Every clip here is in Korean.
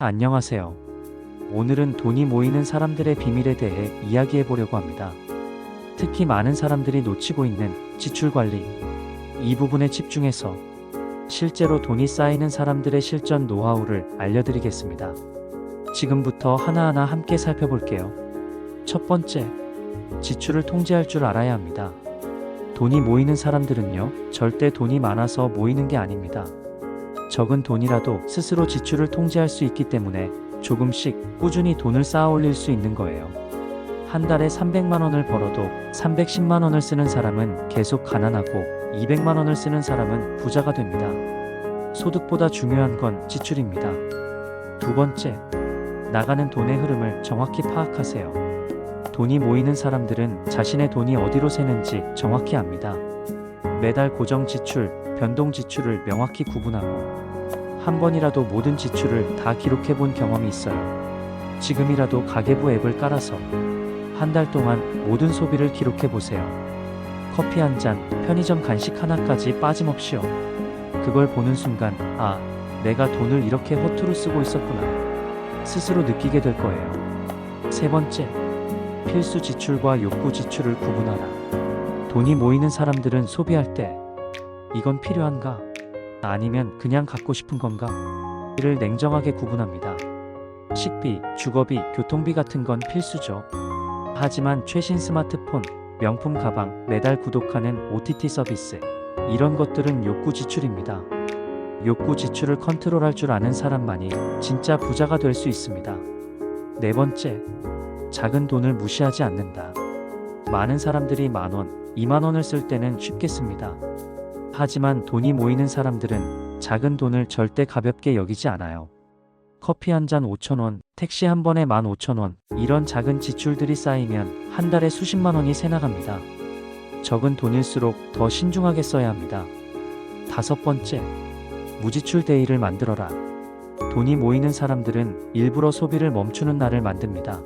안녕하세요. 오늘은 돈이 모이는 사람들의 비밀에 대해 이야기해 보려고 합니다. 특히 많은 사람들이 놓치고 있는 지출 관리. 이 부분에 집중해서 실제로 돈이 쌓이는 사람들의 실전 노하우를 알려드리겠습니다. 지금부터 하나하나 함께 살펴볼게요. 첫 번째, 지출을 통제할 줄 알아야 합니다. 돈이 모이는 사람들은요, 절대 돈이 많아서 모이는 게 아닙니다. 적은 돈이라도 스스로 지출을 통제할 수 있기 때문에 조금씩 꾸준히 돈을 쌓아 올릴 수 있는 거예요. 한 달에 300만 원을 벌어도 310만 원을 쓰는 사람은 계속 가난하고 200만 원을 쓰는 사람은 부자가 됩니다. 소득보다 중요한 건 지출입니다. 두 번째, 나가는 돈의 흐름을 정확히 파악하세요. 돈이 모이는 사람들은 자신의 돈이 어디로 새는지 정확히 압니다. 매달 고정 지출, 변동 지출을 명확히 구분하고 한 번이라도 모든 지출을 다 기록해 본 경험이 있어요. 지금이라도 가계부 앱을 깔아서 한 달 동안 모든 소비를 기록해 보세요. 커피 한 잔, 편의점 간식 하나까지 빠짐없이요. 그걸 보는 순간, 아, 내가 돈을 이렇게 허투루 쓰고 있었구나. 스스로 느끼게 될 거예요. 세 번째, 필수 지출과 욕구 지출을 구분하라. 돈이 모이는 사람들은 소비할 때 이건 필요한가? 아니면 그냥 갖고 싶은 건가? 이를 냉정하게 구분합니다. 식비, 주거비, 교통비 같은 건 필수죠. 하지만 최신 스마트폰, 명품 가방, 매달 구독하는 OTT 서비스, 이런 것들은 욕구 지출입니다. 욕구 지출을 컨트롤할 줄 아는 사람만이 진짜 부자가 될 수 있습니다. 네 번째, 작은 돈을 무시하지 않는다. 많은 사람들이 만 원, 2만 원을 쓸 때는 쉽게 씁니다. 하지만 돈이 모이는 사람들은 작은 돈을 절대 가볍게 여기지 않아요. 커피 한 잔 5천원, 택시 한 번에 15,000원, 이런 작은 지출들이 쌓이면 한 달에 수십만 원이 새나갑니다. 적은 돈일수록 더 신중하게 써야 합니다. 다섯 번째, 무지출 데이를 만들어라. 돈이 모이는 사람들은 일부러 소비를 멈추는 날을 만듭니다.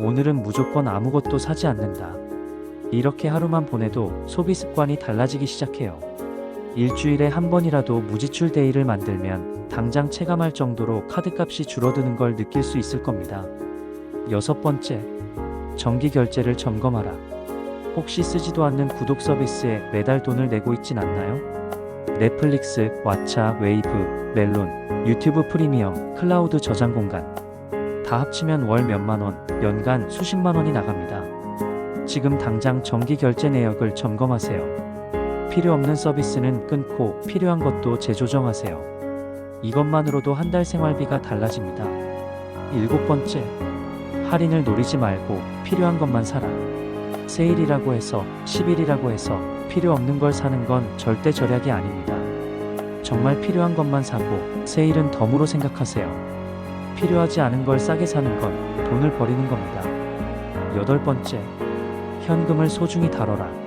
오늘은 무조건 아무것도 사지 않는다. 이렇게 하루만 보내도 소비 습관이 달라지기 시작해요. 일주일에 한 번이라도 무지출 데이를 만들면 당장 체감할 정도로 카드값이 줄어드는 걸 느낄 수 있을 겁니다. 여섯 번째, 정기 결제를 점검하라. 혹시 쓰지도 않는 구독 서비스에 매달 돈을 내고 있진 않나요? 넷플릭스, 왓챠, 웨이브, 멜론, 유튜브 프리미엄, 클라우드 저장 공간. 다 합치면 월 몇만 원, 연간 수십만 원이 나갑니다. 지금 당장 정기 결제 내역을 점검하세요. 필요 없는 서비스는 끊고 필요한 것도 재조정하세요. 이것만으로도 한 달 생활비가 달라집니다. 일곱 번째, 할인을 노리지 말고 필요한 것만 사라. 세일이라고 해서 10일이라고 해서 필요 없는 걸 사는 건 절대 절약이 아닙니다. 정말 필요한 것만 사고 세일은 덤으로 생각하세요. 필요하지 않은 걸 싸게 사는 건 돈을 버리는 겁니다. 여덟 번째, 현금을 소중히 다뤄라.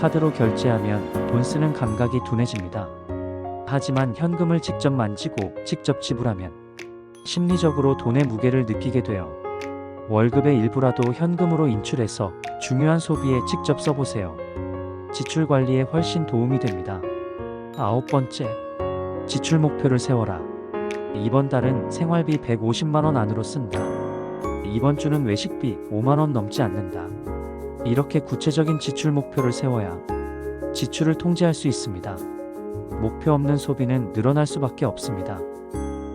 카드로 결제하면 돈 쓰는 감각이 둔해집니다. 하지만 현금을 직접 만지고 직접 지불하면 심리적으로 돈의 무게를 느끼게 돼요. 월급의 일부라도 현금으로 인출해서 중요한 소비에 직접 써보세요. 지출 관리에 훨씬 도움이 됩니다. 아홉 번째, 지출 목표를 세워라. 이번 달은 생활비 150만원 안으로 쓴다. 이번 주는 외식비 5만원 넘지 않는다. 이렇게 구체적인 지출 목표를 세워야 지출을 통제할 수 있습니다. 목표 없는 소비는 늘어날 수밖에 없습니다.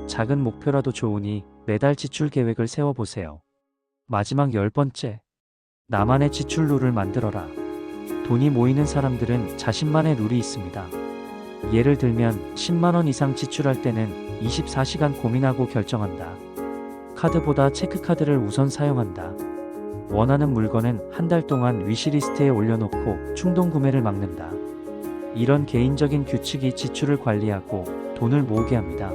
작은 목표라도 좋으니 매달 지출 계획을 세워보세요. 마지막 열 번째, 나만의 지출 룰을 만들어라. 돈이 모이는 사람들은 자신만의 룰이 있습니다. 예를 들면 10만원 이상 지출할 때는 24시간 고민하고 결정한다. 카드보다 체크카드를 우선 사용한다. 원하는 물건은 한 달 동안 위시리스트에 올려놓고 충동 구매를 막는다. 이런 개인적인 규칙이 지출을 관리하고 돈을 모으게 합니다.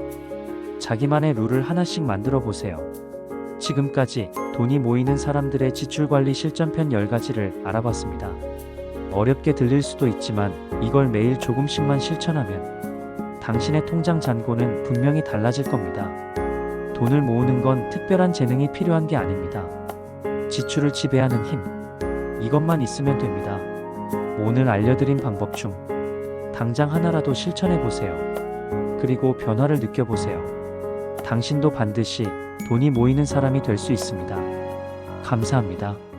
자기만의 룰을 하나씩 만들어 보세요. 지금까지 돈이 모이는 사람들의 지출 관리 실전편 10가지를 알아봤습니다. 어렵게 들릴 수도 있지만 이걸 매일 조금씩만 실천하면 당신의 통장 잔고는 분명히 달라질 겁니다. 돈을 모으는 건 특별한 재능이 필요한 게 아닙니다. 지출을 지배하는 힘. 이것만 있으면 됩니다. 오늘 알려드린 방법 중 당장 하나라도 실천해 보세요. 그리고 변화를 느껴보세요. 당신도 반드시 돈이 모이는 사람이 될 수 있습니다. 감사합니다.